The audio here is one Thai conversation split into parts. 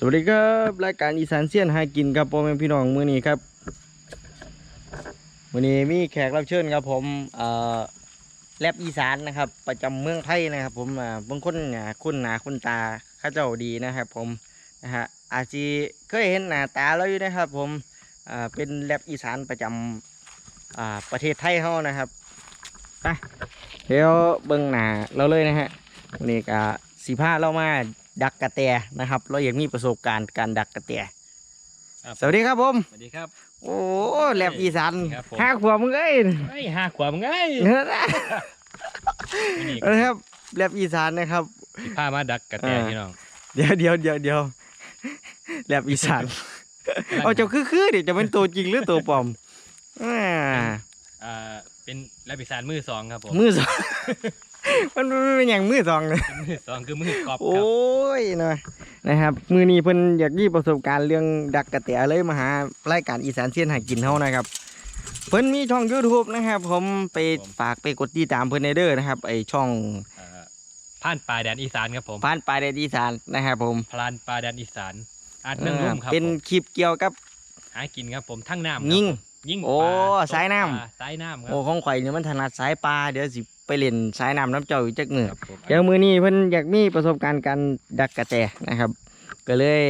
สวัสดีครับรายการอีสานเซียนหากินครับพ่อแม่พี่น้องมือนี้ครับมือนี้มีแขกรับเชิญครับผมเอ่อแรปอีสานนะครับ ประจำเมืองไทยนะครับ ผมอ่าบางคนเนี่ยคุ้นหนาคุ้นตาข้าเจ้าดีนะครับ ผมนะฮะอาจจะเคยเห็นหน้าตาเราอยู่นะครับ ผมอ่าเป็นแรปอีสานประจำอ่าประเทศไทยเฮานะครับไปเดี๋ยวเบิ่งหน้าเราเลยนะฮะวันนี้ก็สีผ้าเรามา ดักกระแตนะครับ เราอยากมีประสบการณ์การดักกระแตครับ สวัสดีครับผม สวัสดีครับ โอ้แลบอีสานครับผม ห้าขวบมึงเอ้ย ไอ้ยห้าขวบไงเนื้อนะนี่นะครับแลบอีสานนะครับ สิพามาดักกระแตอ่าพี่น้องเดี๋ยวเดี๋ยวเดี๋ยวเดี๋ยวแลบอีสานเอาเจ้าคือคือดิจะเป็นตัวจริงหรือตัวปลอมอ่า อ่า เป็นแรปอีสานมือสองครับผมมือสอง มันมันเป็นอย่างมือสองเลยมือสองคือมือกรอบโอ้ครับยนะนะครับ มือนี้เพิ่นอยากมีประสบการณ์เรื่องดักกระแตเลยมาหารายการอีสานเสียนหากินเฮานะครับ เพิ่นมีช่อง YouTube นะครับ ผมไปฝากไปกดติดตามเพิ่นในเด้อนะครับไอช่องอ่าผ่านป่าแดนอีสานครับผมผ่านปลายแดนอีสานนะครับ ผมพลานป่าแดนอีสานอาจเมืองลุ่มครับเป็นผมคลิปเกี่ยวกับหากินครับผมทั้งน้ำครับยิง ยิงโอ้ปลสายน้ำตกปลสายน้ำครัโอ้ของข่อยนี่มันถนัดสายปลาเดี๋ยวสิไปเล่นสายน้ำน้ำเจ้าอยู่จักมือครับผมเดี๋ยวมือนี้เพิ่นอยากมีประสบการณ์การดักกระแตนะครับ ก็เลย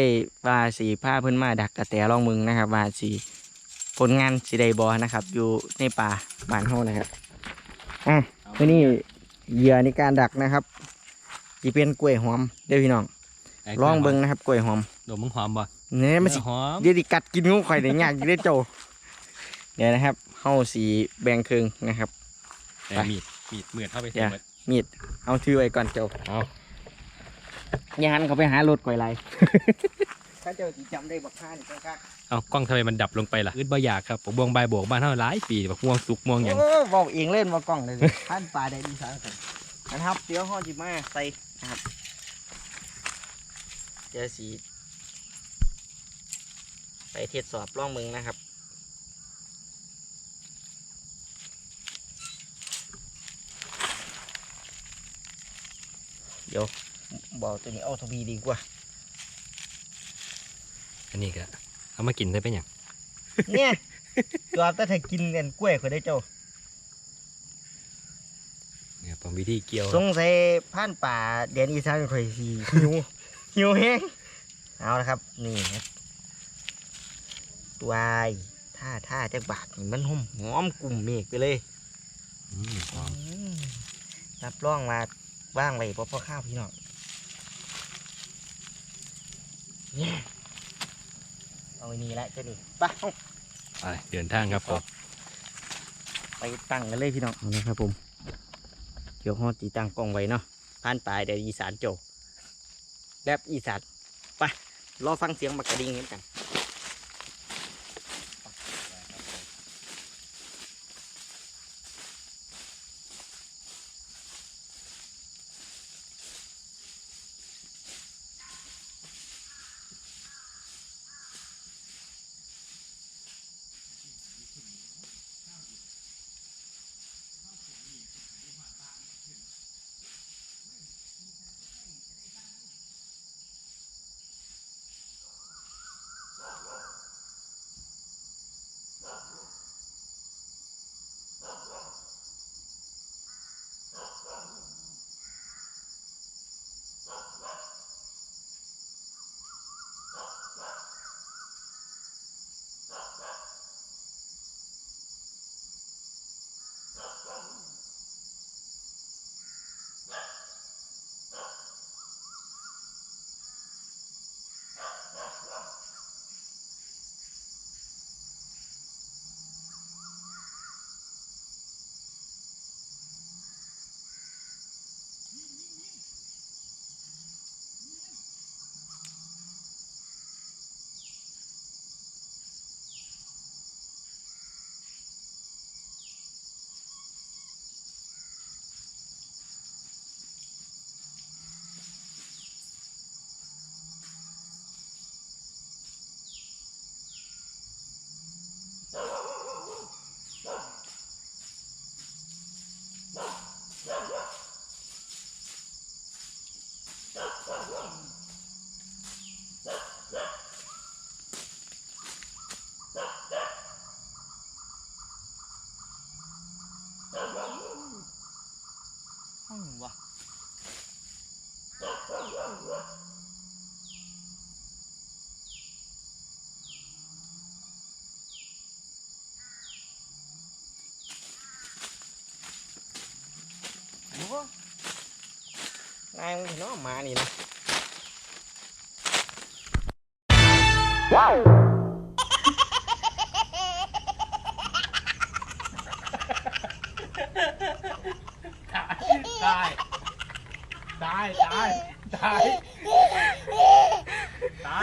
ว่าสีผ้าเพิ่นมาดักกระแตลองมึงนะครับว่าสีผลงานสีไดบอนะครับ อยู่ในป่าบ้านเฮานะครับอะมือนี้เหยื่อในการดักนะครับจะเป็นกล้วยหอมเด้อพี่น้องลองเบิ่งนะครับกล้วยหอมดมมึงหอมบ่เนี่ยมันสิหอมเดี๋ยวดิกัดกินงูข่อยได้ยากอยู่ได้อโจ เดี๋ยวนะครับเฮาสีแบ่งครึ่งนะครับแต่ไปมีดมีดเหมือนเข้าไปเดี๋เสียวมีดเอาถือไว้ก่อนโจเอาอย่าหันเขาไปหารถก่อยไรถ้าเจ้าสิจำได้บักท่านครับเอากล้องทำไมมันดับลงไปล่ะอึดบ่อยากครับผมบวงใบายบวกบ้านเท่าหลายปีแบบม่วงสุกม่วงอย่างโอ้บอกเองเล่นมากล้องเลยท่านปลาได้ดีสารกันนะครับเดี๋ยวห่อจิมาใส่นะครับเดี๋ยวสีไปเทดสอบล่องมึงนะครับ เดี๋ยวบอกตัวนี้เอาทวีดีกว่า อันนี้ก็เอามากินได้เป็นอย่างเนี่ยตัวแต่ถ้ากินเงินกล้วยเขาได้เจ้าเนี่ยผมวิธีเกี่ยวสงสัยผ่านป่าแดนอีสานข่อยสีหิวหิวแห้งเอาละครับนี่ครับตัวไอ้ท่าท่าจักบาทนี่มันหอมหอมกลุ่มเมฆไปเลยอืมหอมอืมรับรองมา ว่างไว้เพราะพ่อข้าวพี่น้องเนี่ยเอาไว้นี่แหละเจ้านี่ไปเอาไปเดินทางครับผมไปตั้งกันเลยพี่น้องเอานะครับผมเดี๋ยวห้อตีตั้งกล้องไว้เนาะผ่านป่าแดนอีสานโจแรบอีสานไปรอฟังเสียงบักกระดิ่งกันอ Ang wah. เนาะมานี่นะได้ได้ได้ได้ได้ได้